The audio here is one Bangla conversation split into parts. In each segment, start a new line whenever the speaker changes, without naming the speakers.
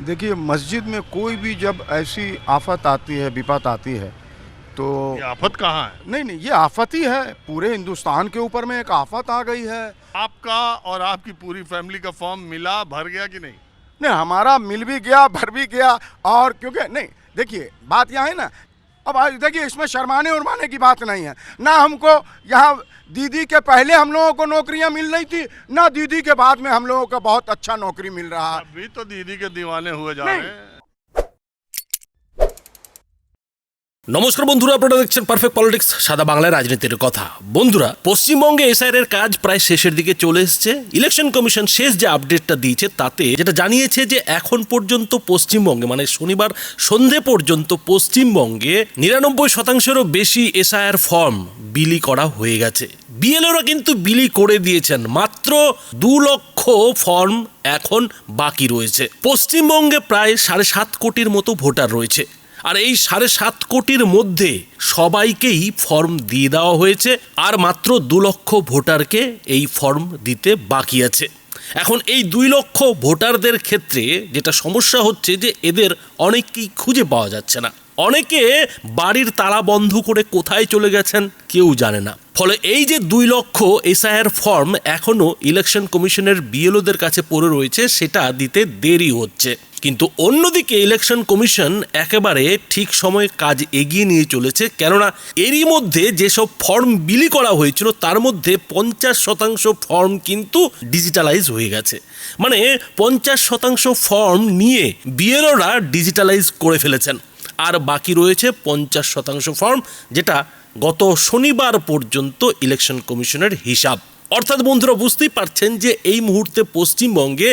देखिए मस्जिद में कोई भी जब ऐसी आफत आती है विपत आती है तो
ये आफत कहाँ है?
नहीं नहीं ये आफत ही है। पूरे हिंदुस्तान के ऊपर में एक आफत आ गई है।
आपका और आपकी पूरी फैमिली का फॉर्म मिला भर गया कि नहीं?
नहीं हमारा मिल भी गया भर भी गया और क्योंकि नहीं देखिए बात यहाँ है ना अब देखिए इसमें शर्माने उर्माने की बात नहीं है। ना हमको यहाँ दीदी के पहले हम लोगों को नौकरियाँ मिल रही थी ना दीदी के बाद में हम लोगों को बहुत अच्छा नौकरी मिल रहा है।
अभी तो दीदी के दीवाने हुए जा रहे हैं।
নমস্কার বন্ধুরা, আপনারা দেখছেন পারফেক্ট পলিটিক্স সাদা বাংলায় রাজনীতির কথা। বন্ধুরা, পশ্চিমবঙ্গে এসআইআর এর কাজ প্রায় শেষের দিকে চলে এসেছে। ইলেকশন কমিশন শেষ যে আপডেটটা দিয়েছে তাতে যেটা জানিয়েছে যে এখন পর্যন্ত পশ্চিমবঙ্গে মানে শনিবার সন্ধে পর্যন্ত পশ্চিমবঙ্গে নিরানব্বই শতাংশেরও বেশি এসআইআর ফর্ম বিলি করা হয়ে গেছে। বিএলওরা কিন্তু বিলি করে দিয়েছেন। মাত্র দু লক্ষ ফর্ম এখন বাকি রয়েছে। পশ্চিমবঙ্গে প্রায় সাড়ে সাত কোটির মতো ভোটার রয়েছে। আর এই সাড়ে সাত কোটির মধ্যে সবাইকেই ফর্ম দিয়ে দেওয়া হয়েছে, আর মাত্র দু লক্ষ ভোটারকে এই ফর্ম দিতে বাকি আছে। এখন এই দুই লক্ষ ভোটারদের ক্ষেত্রে যেটা সমস্যা হচ্ছে যে এদের অনেককেই খুঁজে পাওয়া যাচ্ছে না। অনেকে বাড়ির তালা বন্ধ করে কোথায় চলে গেছেন কেউ জানে না। ফলে এই যে দুই লক্ষ এসআইআর ফর্ম এখনও ইলেকশন কমিশনের বিএলওদের কাছে পড়ে রয়েছে, সেটা দিতে দেরি হচ্ছে। কিন্তু অন্যদিকে ইলেকশন কমিশন একেবারে ঠিক সময়ে কাজ এগিয়ে নিয়ে চলেছে, কেননা এরই মধ্যে যেসব ফর্ম বিলি করা হয়েছিল, তার মধ্যে পঞ্চাশ শতাংশ ফর্ম কিন্তু ডিজিটালাইজ হয়ে গেছে। মানে পঞ্চাশ শতাংশ ফর্ম নিয়ে বিএলওরা ডিজিটালাইজ করে ফেলেছেন। আর বাকি রয়েছে পঞ্চাশ শতাংশ ফর্ম, যেটা গত শনিবার পর্যন্ত ইলেকশন কমিশনের হিসাব। অর্থাৎ বন্ধুরা, বুঝতেই পারছেন যে এই মুহূর্তে পশ্চিমবঙ্গে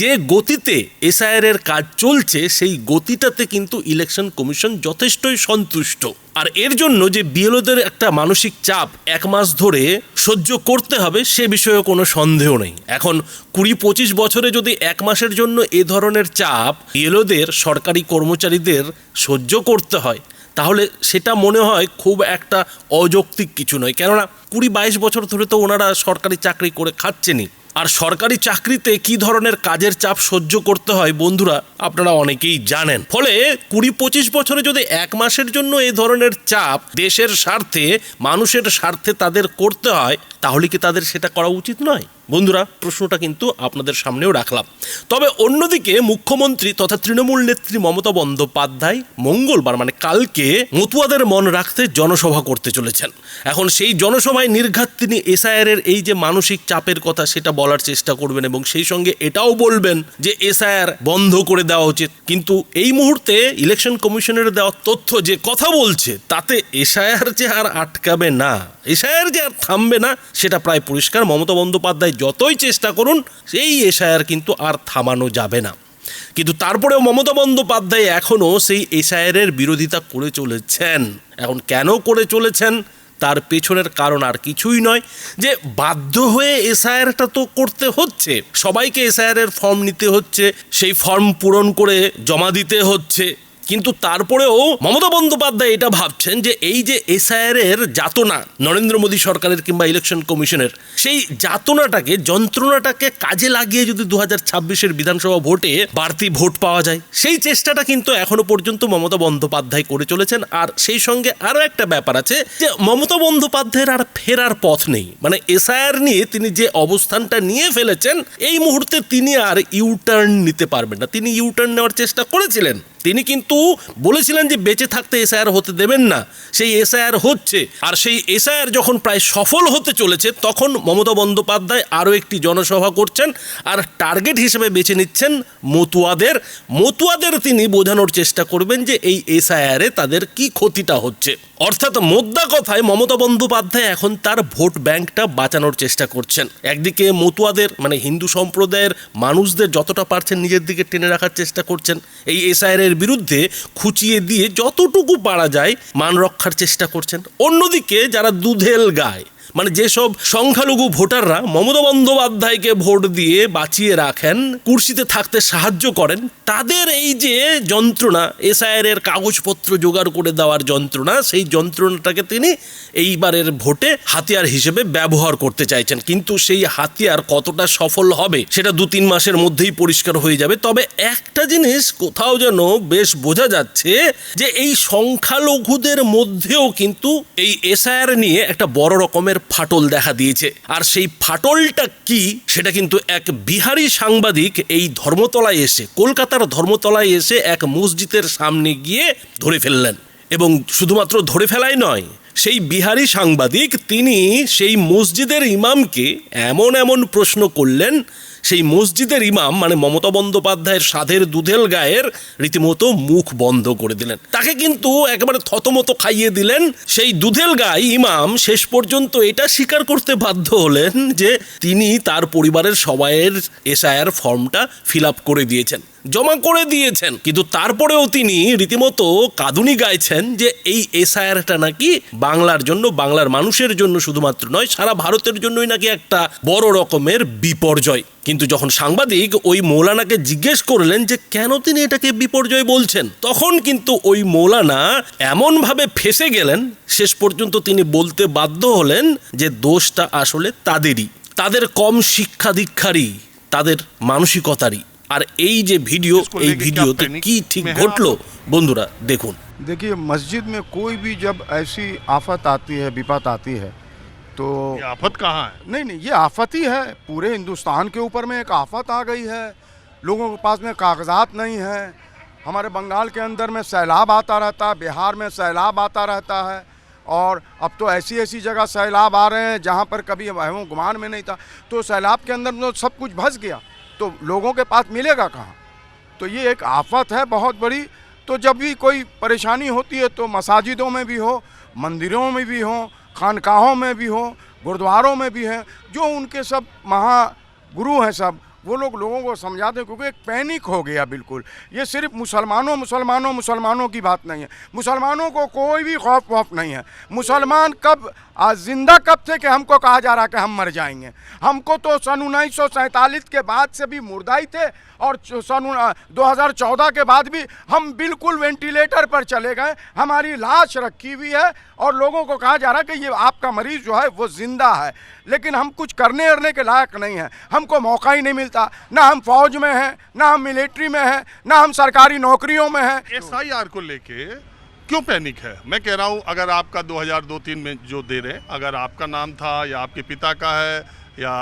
যে গতিতে এসআইআর এর কাজ চলছে, সেই গতিটাতে কিন্তু ইলেকশন কমিশন যথেষ্টই সন্তুষ্ট। আর এর জন্য যে বিএলওদের একটা মানসিক চাপ এক মাস ধরে সহ্য করতে হবে, সে বিষয়ে কোনো সন্দেহ নেই। এখন কুড়ি পঁচিশ বছরে যদি এক মাসের জন্য এ ধরনের চাপ বিএলওদের সরকারি কর্মচারীদের সহ্য করতে হয়, তাহলে সেটা মনে হয় খুব একটা অযৌক্তিক কিছু নয়। কেননা কুড়ি বাইশ বছর ধরে তো ওনারা সরকারি চাকরি করে খাচ্ছেনই। আর সরকারি চাকরিতে কি ধরনের কাজের চাপ সহ্য করতে হয় বন্ধুরা আপনারা অনেকেই জানেন। ফলে কুড়ি পঁচিশ বছরে যদি এক মাসের জন্য এই ধরনের চাপ দেশের স্বার্থে, মানুষের স্বার্থে তাদের করতে হয়, তাহলে কি তাদের সেটা করা উচিত নয়? বন্ধুরা, প্রশ্নটা কিন্তু আপনাদের সামনেও রাখলাম। তবে অন্যদিকে মুখ্যমন্ত্রী তথা তৃণমূল নেত্রী মমতা বন্দ্যোপাধ্যায় মঙ্গলবার মানে কালকে, মতুয়াদের মন রাখতে জনসভা করতে চলেছেন। এখন সেই জনসভায় নির্ঘাত তিনি এসআইআর এর এই যে মানসিক চাপের কথা, সেটা বলার চেষ্টা করবেন এবং সেই সঙ্গে এটাও বলবেন যে এসআইআর বন্ধ করে দেওয়া উচিত। কিন্তু এই মুহূর্তে ইলেকশন কমিশনের দেওয়া তথ্য যে কথা বলছে, তাতে এসআইআর যে আর আটকাবে না। এসআইআর যে আর থামবে না, সেটা প্রায় পরিষ্কার। মমতা বন্দ্যোপাধ্যায় যতই চেষ্টা করুন, সেই এসআইআর কিন্তু আর থামানো যাবে না। কিন্তু তারপরেও মমতা বন্দ্যোপাধ্যায় এখনও সেই এর বিরোধিতা করে চলেছেন। এখন কেন করে চলেছেন, তার পেছনের কারণ আর কিছুই নয়। যে বাধ্য হয়ে এসআইআরটা তো করতে হচ্ছে, সবাইকে এসআইআরের ফর্ম নিতে হচ্ছে, সেই ফর্ম পূরণ করে জমা দিতে হচ্ছে। কিন্তু তারপরেও মমতা বন্দ্যোপাধ্যায় এটা ভাবছেন যে এই যে এসআইআর এর যাতনা নরেন্দ্র মোদী সরকারের কিংবা ইলেকশন কমিশনের, সেই যাতনাটাকে, যন্ত্রণাটাকে কাজে লাগিয়ে যদি দু হাজার ছাব্বিশের বিধানসভা ভোটে বাড়তি ভোট পাওয়া যায়, সেই চেষ্টাটা কিন্তু এখনও পর্যন্ত মমতা বন্দ্যোপাধ্যায় করে চলেছেন। আর সেই সঙ্গে আরও একটা ব্যাপার আছে যে মমতা বন্দ্যোপাধ্যায়ের আর ফেরার পথ নেই। মানে এসআইআর নিয়ে তিনি যে অবস্থানটা নিয়ে ফেলেছেন, এই মুহূর্তে তিনি আর ইউটার্ন নিতে পারবেন না। তিনি ইউটার্ন নেওয়ার চেষ্টা করেছিলেন। তিনি কিন্তু বলেছিলেন যে বেঁচে থাকতে এসআইআর হতে দেবেন না। সেই এসআইআর হচ্ছে। আর সেই এসআইআর যখন প্রায় সফল হতে চলেছে, তখন মমতা বন্দ্যোপাধ্যায় আরও একটি জনসভা করছেন আর টার্গেট হিসেবে বেছে নিচ্ছেন মতুয়াদের। মতুয়াদের তিনি বোঝানোর চেষ্টা করবেন যে এই এসআইআরে তাদের কি ক্ষতিটা হচ্ছে। অর্থাৎ মোদ্দা কথায় মমতা বন্দ্যোপাধ্যায় এখন তার ভোট ব্যাংকটা বাঁচানোর চেষ্টা করছেন। একদিকে মতুয়াদের মানে হিন্দু সম্প্রদায়ের মানুষদের যতটা পারছেন নিজের দিকে টেনে রাখার চেষ্টা করছেন, এই এসআইআর এর বিরুদ্ধে খুঁচিয়ে দিয়ে যতটুকু পারা যায় মান রক্ষার চেষ্টা করছেন। অন্যদিকে যারা দুধেল গায় মানে যেসব সংখ্যালঘু ভোটাররা মমতা বন্দ্যোপাধ্যায়কে ভোট দিয়ে বাঁচিয়ে রাখেন, কুর্সিতে থাকতে সাহায্য করেন, তাদের এই যে যন্ত্রণা এসআইআর এর কাগজপত্র জোগাড় করে দেওয়ার যন্ত্রণা, সেই যন্ত্রণাটাকে তিনি এইবারের ভোটে হাতিয়ার হিসেবে ব্যবহার করতে চাইছেন। কিন্তু সেই হাতিয়ার কতটা সফল হবে, সেটা দু তিন মাসের মধ্যেই পরিষ্কার হয়ে যাবে। তবে একটা জিনিস কোথাও যেন বেশ বোঝা যাচ্ছে যে এই সংখ্যালঘুদের মধ্যেও কিন্তু এই এসআইআর নিয়ে একটা বড় রকমের ফাটল দেখা দিয়েছে। আর সেই ফাটলটা কি, সেটা কিন্তু এক বিহারি সাংবাদিক এই ধর্মতলায় এসে, কলকাতার ধর্মতলায় এসে এক মসজিদের সামনে গিয়ে ধরে ফেললেন। এবং শুধুমাত্র ধরে ফেলাই নয়, সেই বিহারি সাংবাদিক তিনি সেই মসজিদের ইমামকে এমন এমন প্রশ্ন করলেন সেই মসজিদের ইমাম মানে মমতা বন্দ্যোপাধ্যায়ের সাধের দুধেল গায়ের, রীতিমতো মুখ বন্ধ করে দিলেন। তাকে কিন্তু একেবারে থতমত খাইয়ে দিলেন। সেই দুধেল গায়ে ইমাম শেষ পর্যন্ত এটা স্বীকার করতে বাধ্য হলেন যে তিনি তার পরিবারের সবাইয়ের এসআইআর ফর্মটা ফিল আপ করে দিয়েছেন। জমা করে দিয়েছেন। কিন্তু তারপরেও তিনি রীতিমতো কাঁদুনি গাইছেন যে এই এসআইআরটা নাকি বাংলার জন্য, বাংলার মানুষের জন্য শুধুমাত্র নয়, সারা ভারতের জন্যই নাকি একটা বড় রকমের বিপর্যয়। কিন্তু যখন সাংবাদিক ওই মৌলানাকে জিজ্ঞেস করলেন যে কেন তিনি এটাকে বিপর্যয় বলছেন, তখন কিন্তু ওই মৌলানা এমনভাবে ফেসে গেলেন, শেষ পর্যন্ত তিনি বলতে বাধ্য হলেন যে দোষটা আসলে তাদেরই। তাদের কম শিক্ষা দীক্ষারই, তাদের মানসিকতারই। আর এই যে ভিডিও
इसको
এই
लेके क्या
ভিডিওতে
panic
কি ঠিক
में है
ঘটলো
आप
বন্ধুরা দেখুন
देखिए मस्जिद में कोई भी जब ऐसी आफत आती है विपत आती है तो
ये आफत कहाँ है
नहीं नहीं ये आफत ही है पूरे हिंदुस्तान के ऊपर में एक आफत आ गई है लोगों के पास में कागजात नहीं है हमारे बंगाल के अंदर में सैलाब आता रहता है बिहार में सैलाब आता रहता है और अब तो ऐसी ऐसी जगह सैलाब आ रहे हैं जहाँ पर कभी वह गुमान में नहीं था तो सैलाब के अंदर तो सब कुछ भस गया तो लोगों के पास मिलेगा कहाँ? तो ये एक आफत है बहुत बड़ी। तो जब भी कोई परेशानी होती है तो मसाजिदों में भी हो, मंदिरों में भी हो, खानकाहों में भी हो, गुरुद्वारों में भी हैं, जो उनके सब महागुरु हैं सब, वो लोग लोगों को समझाते हैं, क्योंकि एक पैनिक हो गया बिल्कुल। ये सिर्फ़ मुसलमानों मुसलमानों मुसलमानों की बात नहीं है। मुसलमानों को कोई भी खौफ वौफ नहीं है। मुसलमान कब आज ज़िंदा कब थे कि हमको कहा जा रहा है कि हम मर जाएँगे? हमको तो सन उन्नीस सौ सैंतालीस के बाद से भी मुर्दा ही थे और सन दो हज़ार चौदह के बाद भी हम बिल्कुल वेंटिलेटर पर चले गए। हमारी लाश रखी हुई है और लोगों को कहा जा रहा है कि ये आपका मरीज़ जो है वो ज़िंदा है। लेकिन हम कुछ करने अरने के लायक नहीं हैं। हमको मौका ही नहीं मिलता। ना हम फौज में हैं, ना हम मिलिट्री में हैं, ना हम सरकारी नौकरियों में हैं।
एस को लेके क्यों पैनिक है? मैं कह रहा हूँ अगर आपका 2002-3 में जो दे रहे हैं, अगर आपका नाम था या आपके पिता का है या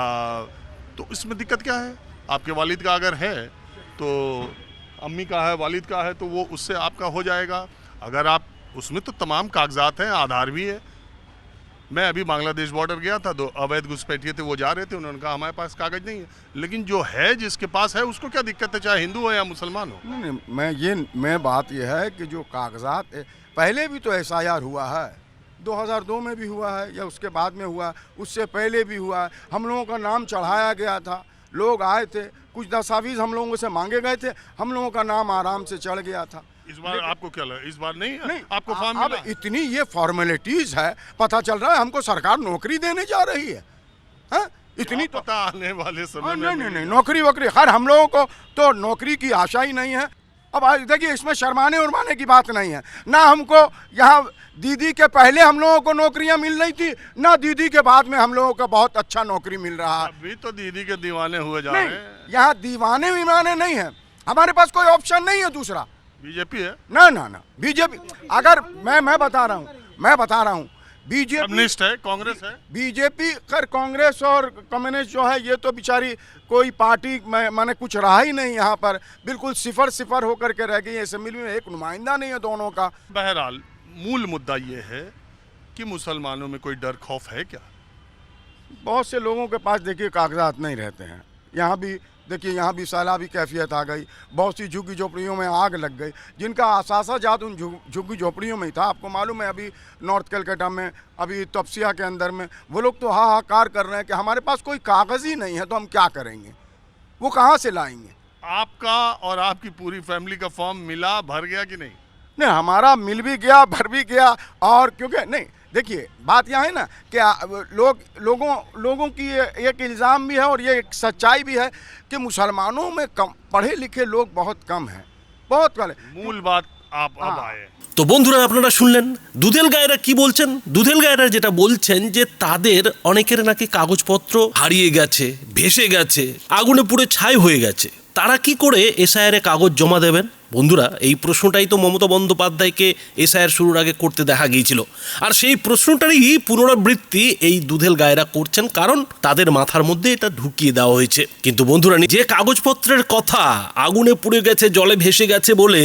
तो इसमें दिक्कत क्या है? आपके वालिद का अगर है तो अम्मी का है वालिद का है तो वो उससे आपका हो जाएगा। अगर आप उसमें तो तमाम कागजात हैं आधार भी है मैं अभी बांग्लादेश बॉर्डर गया था तो अवैध घुसपैठिए थे, वो जा रहे थे, उन्होंने कहा, हमारे पास कागज़ नहीं है। लेकिन जो है, जिसके पास है, उसको क्या दिक्कत है, चाहे हिंदू हो या मुसलमान हो?
नहीं नहीं, मैं ये, मैं बात यह है कि जो कागजात पहले भी तो एस हुआ है 2002 में भी हुआ है, या उसके बाद में हुआ, उससे पहले भी हुआ है। हम लोगों का नाम चढ़ाया गया था, लोग आए थे, कुछ दस्तावेज़ हम लोगों से मांगे गए थे, हम लोगों का नाम आराम से चढ़ गया था।
इस बार आपको क्या लगा? इस बार नहीं
नहीं
आपको फॉर्म
अब इतनी ये फॉर्मेलिटीज है पता चल रहा है हमको सरकार नौकरी देने जा रही है। हैं? इतनी तो
पता आने वाले समय
हाँ,
में
नहीं नहीं नहीं नौकरी वोकरी खैर हम लोगों को तो नौकरी की आशा ही नहीं है। अब देखिए इसमें शर्माने उर्माने की बात नहीं है। ना हमको यहाँ दीदी के पहले हम लोगों को नौकरियाँ मिल रही थी ना दीदी के बाद में हम लोगों को बहुत अच्छा नौकरी मिल रहा है।
अभी तो दीदी के दीवाने हुए जा रहे हैं।
यहाँ दीवाने विमाने नहीं है। हमारे पास कोई ऑप्शन नहीं है दूसरा।
बीजेपी है?
ना ना ना बीजेपी अगर मैं मैं बता रहा हूँ मैं बता रहा हूँ बीजेपी
कम्युनिस्ट है कांग्रेस है?
बीजेपी कर कांग्रेस और कम्युनिस्ट जो है ये तो बेचारी कोई पार्टी में माने कुछ रहा ही नहीं यहाँ पर। बिल्कुल सिफर सिफर होकर के रह गई असेंबली में एक नुमाइंदा नहीं है दोनों का।
बहरहाल मूल मुद्दा ये है कि मुसलमानों में कोई डर खौफ है क्या?
बहुत से लोगों के पास देखिए कागजात नहीं रहते हैं। यहाँ भी देखिए यहाँ भी सैलाबी कैफियत आ गई। बहुत सी झुग्गी झोपड़ियों में आग लग गई। जिनका असासा जात उन झुग्गी झोपड़ियों में ही था। आपको मालूम है अभी नॉर्थ कलकत्ता में अभी तपसिया के अंदर में वो लोग तो हाहाकार कर रहे हैं कि हमारे पास कोई कागज़ ही नहीं है तो हम क्या करेंगे? वो कहाँ से लाएँगे?
आपका और आपकी पूरी फैमिली का फॉर्म मिला भर गया कि नहीं?
नहीं हमारा मिल भी गया भर भी गया और क्योंकि नहीं देखिए बात यहाँ है ना कि आ, लोग लोगों लोगों की ये एक इल्ज़ाम भी है और ये एक सच्चाई भी है कि मुसलमानों में कम पढ़े लिखे लोग बहुत कम हैं बहुत कम हैं।
मूल बात आप अब
हाँ।
आए
তো বন্ধুরা আপনারা শুনলেন দুধেল গায়েরা কি বলছেন দুধেল গায়েরা যেটা বলছেন যে তাদের অনেকের নাকি কাগজপত্র হারিয়ে গেছে ভেসে গেছে আগুনে পুড়ে ছাই হয়ে গেছে তারা কি করে এসআইআর এ কাগজ জমা দেবেন বন্ধুরা, এই প্রশ্নটাই তো মমতা বন্দ্যোপাধ্যায়কে এসআইআর শুরুর আগে করতে দেখা গিয়েছিল। আর সেই প্রশ্নটারই পুনরাবৃত্তি এই দুধেল গায়েরা করছেন কারণ তাদের মাথার মধ্যে এটা ঢুকিয়ে দেওয়া হয়েছে। কিন্তু বন্ধুরা, যে কাগজপত্রের কথা আগুনে পুড়ে গেছে, জলে ভেসে গেছে বলে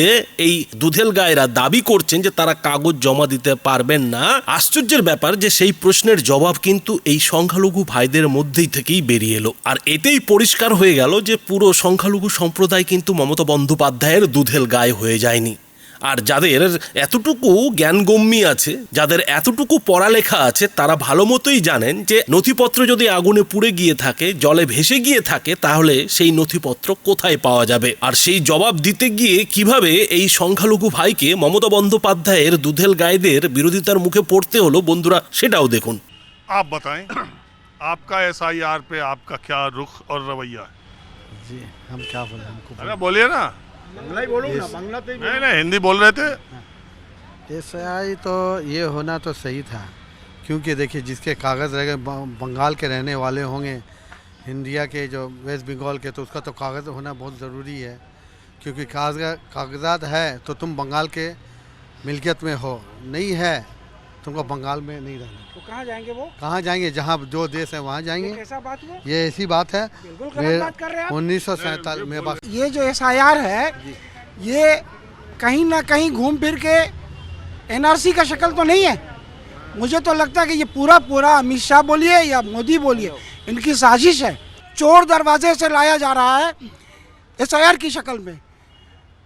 এই দুধেল গায়েরা দাবি করছেন যে তারা কাগজ জমা দিতে পারবেন না, আশ্চর্যের ব্যাপার যে সেই প্রশ্নের জবাব কিন্তু এই সংখ্যালঘু ভাইদের মধ্যেই থেকেই বেরিয়ে এলো। আর এতেই পরিষ্কার হয়ে গেল যে পুরো সংখ্যালঘু সম্প্রদায় কিন্তু মমতা বন্দ্যোপাধ্যায়ের দুধেল গায়ে হয়ে যায়নি আর যাদের এতটুকু জ্ঞানগম্যী আছে যাদের এতটুকু পড়ালেখা আছে তারা ভালো মতোই জানেন যে নথিপত্র যদি আগুনে পুড়ে গিয়ে থাকে জলে ভেসে গিয়ে থাকে তাহলে সেই নথিপত্র কোথায় পাওয়া যাবে আর সেই জবাব দিতে গিয়ে কিভাবে এই সংখ্যালঘু ভাইকে মমতা বন্দ্যোপাধ্যায়ের দুধেল গায়েদের বিরোধিতার মুখে পড়তে হলো বন্ধুরা সেটাও দেখুন
आप बताएं आपका एस पे आपका क्या रुख और रवैया है
जी हम क्या बोले हमको
अरे बोलिए ना
बांग्ला ही बोलो ना बांग्ला तो
नहीं नहीं हिंदी बोल रहे थे।
एस तो ये होना तो सही था क्योंकि देखिए जिसके कागज़ रह गए बंगाल के रहने वाले होंगे इंडिया के जो वेस्ट बंगाल के तो उसका तो कागज़ होना बहुत ज़रूरी है क्योंकि कागज़ कागजात है तो तुम बंगाल के मिल्कियत में हो नहीं है। तुमको बंगाल में नहीं रहना।
तो कहाँ जाएँगे वो?
कहाँ जाएँगे? जहाँ जो देश है वहाँ जाएँगे।
कैसा बात हुआ?
ये ऐसी बात है।
बिल्कुल गलत बात कर रहे हैं आप।
उन्नीस सौ सैतालीस में बात
ये जो एसआईआर है ये कहीं ना कहीं घूम फिर के एनआरसी का शक्ल तो नहीं है। मुझे तो लगता है कि ये पूरा पूरा अमित शाह बोलिए या मोदी बोलिए इनकी साजिश है। चोर दरवाजे से लाया जा रहा है एसआईआर की शक्ल में।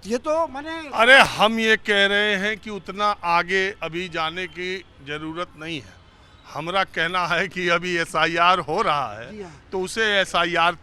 ये तो मैंने
अरे हम ये कह रहे हैं कि उतना आगे अभी जाने की ज़रूरत नहीं है। हमारा कहना है कि अभी एस हो रहा
जी
है
हाँ।
तो उसे एस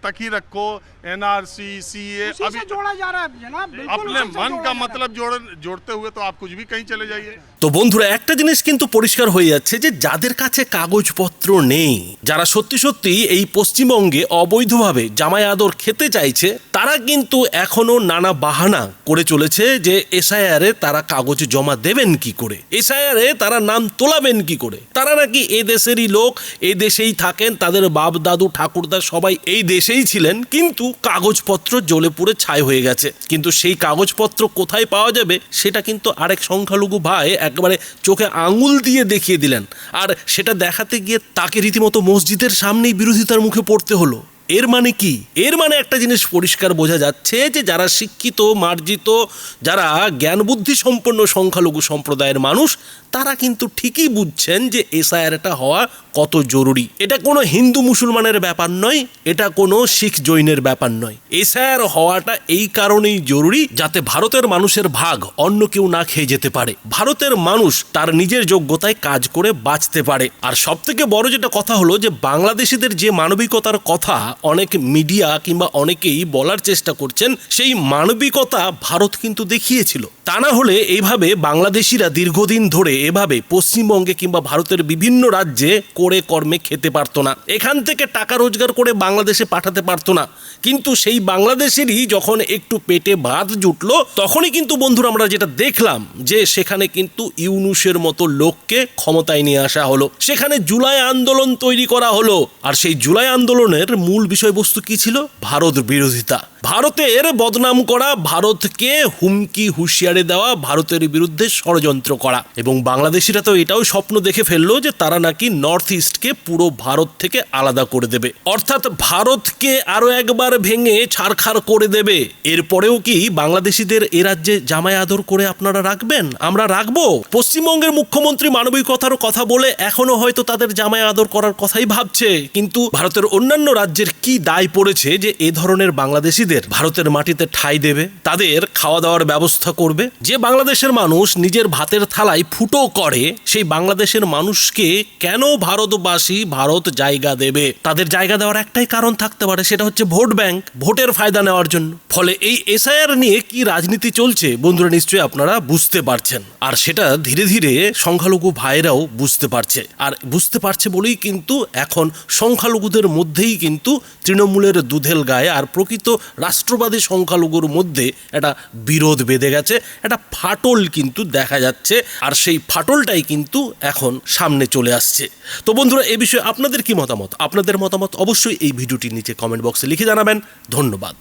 तक ही रखो एन आर सी सी ए
उसी
अभी
से जोड़ा जा रहा है जनाब बिल्कुल
अपने
उसी से
मन
जोड़ा
का
जा रहा है।
मतलब जोड़ जोड़ते हुए तो आप कुछ भी कहीं चले जाइए
তো বন্ধুরা একটা জিনিস কিন্তু পরিষ্কার হয়ে যাচ্ছে যে যাদের কাছে কাগজপত্র নেই যারা সত্যি সত্যি এই পশ্চিমবঙ্গে অবৈধভাবে জামাই আদর খেতে চাইছে তারা কিন্তু এখনো নানা বাহানা করে চলেছে যে এসআইআর এ তারা কাগজ জমা দেবেন কি করে এসআইআর এ তারা নাম তোলাবেন কি করে তারা নাকি এ দেশেরই লোক এ দেশেই থাকেন, তাদের বাপ, দাদু, ঠাকুরদা সবাই এই দেশেই ছিলেন, কিন্তু কাগজপত্র জ্বলে পুড়ে ছাই হয়ে গেছে। কিন্তু সেই কাগজপত্র কোথায় পাওয়া যাবে, সেটা কিন্তু আরেক সংখ্যালঘু ভাই একবারে চোখে আঙুল দিয়ে দেখিয়ে দিলেন। আর সেটা দেখাতে গিয়ে তাকে রীতিমতো মসজিদের সামনেই বিরোধিতার মুখে পড়তে হলো। এর মানে কি? এর মানে একটা জিনিস পরিষ্কার বোঝা যাচ্ছে যে যারা শিক্ষিত, মার্জিত, যারা জ্ঞান বুদ্ধি সম্পন্ন, সংখ্যালঘু সম্প্রদায়ের মানুষ, তারা কিন্তু ঠিকই বুঝছেন যে এসআইআরটা হওয়া কত জরুরি? এটা কোনো হিন্দু মুসলমানের ব্যাপার নয়, এটা কোনো শিখ জৈনের ব্যাপার নয়। এসআইআর হওয়াটা এই কারণেই জরুরি যাতে ভারতের মানুষের ভাগ অন্য কেউ না খেয়ে যেতে পারে। ভারতের মানুষ তার নিজের যোগ্যতায় কাজ করে বাঁচতে পারে। আর সব থেকে বড় যেটা কথা হলো যে, বাংলাদেশিদের যে মানবিকতার কথা অনেক মিডিয়া কিংবা অনেকেই বলার চেষ্টা করছেন, সেই মানবিকতা ভারত কিন্তু দেখিয়েছিল। তা না হলে এইভাবে বাংলাদেশিরা দীর্ঘদিন ধরে এভাবে পশ্চিমবঙ্গে কিংবা ভারতের বিভিন্ন রাজ্যে করে কর্মে খেতে পারতো না। এখান থেকে টাকা রোজগার করে বাংলাদেশে পাঠাতে পারতো না। কিন্তু সেই বাংলাদেশেরই যখন একটু পেটে ভাত জুটলো, তখনই কিন্তু বন্ধুরা আমরা যেটা দেখলাম যে সেখানে কিন্তু ইউনুসের মতো লোককে ক্ষমতায় নিয়ে আসা হলো। সেখানে জুলাই আন্দোলন তৈরি করা হলো। আর সেই জুলাই আন্দোলনের মূল বিষয়বস্তু কি ছিল? ভারত বিরোধিতা। ভারতের বদনাম করা, ভারতকে হুমকি হুঁশিয়ারি দেওয়া, ভারতের বিরুদ্ধে ষড়যন্ত্র করা। এবং বাংলাদেশিরা তো এটাও স্বপ্ন দেখে ফেলল যে তারা নাকি নর্থ ইস্টকে পুরো ভারত থেকে আলাদা করে দেবে। অর্থাৎ ভারতকে আরও একবার ভেঙে ছাড়খাড় করে দেবে। এরপরেও কি বাংলাদেশিদের এ রাজ্যে জামাই আদর করে আপনারা রাখবেন? আমরা রাখব। পশ্চিমবঙ্গের মুখ্যমন্ত্রী মানবিকতার কথা বলে এখনও হয়তো তাদের জামাই আদর করার কথাই ভাবছে। কিন্তু ভারতের অন্যান্য রাজ্যের কি দায় পড়েছে যে এ ধরনের বাংলাদেশিদের ভারতের মাটিতে ঠাঁই দেবে? তাদের খাওয়া দাওয়ার ব্যবস্থা করবে? যে বাংলাদেশের মানুষ নিজের ভাতের থালায় ফুটো করে, সেই বাংলাদেশের মানুষকে কেন ভারত ভারতবাসী ভারত জায়গা দেবে। তাদের জায়গা দেওয়ার একটাই কারণ থাকতে পারে, সেটা হচ্ছে ভোট ব্যাংক, ভোটের ফায়দা নেওয়ার জন্য। ফলে এই এসআইআর নিয়ে কি রাজনীতি চলছে, বন্ধুরা নিশ্চয়ই আপনারা বুঝতে পারছেন। আর সেটা ধীরে ধীরে সংখ্যালঘু ভাইরাও বুঝতে পারছে। আর বুঝতে পারছে বলেই কিন্তু এখন সংখ্যালঘুদের মধ্যেই কিন্তু তৃণমূলের দুধেল গায়ে। আর প্রকৃত রাষ্ট্রবাদী সংখ্যালঘুর মধ্যে একটা বিরোধ বেঁধে গেছে, একটা ফাটল কিন্তু দেখা যাচ্ছে। আর সেই ফাটলটাই কিন্তু এখন সামনে চলে আসছে। তো বন্ধুরা, এ বিষয়ে আপনাদের কি মতামত? আপনাদের মতামত অবশ্যই এই ভিডিওটির নিচে কমেন্ট বক্সে লিখে জানাবেন। ধন্যবাদ।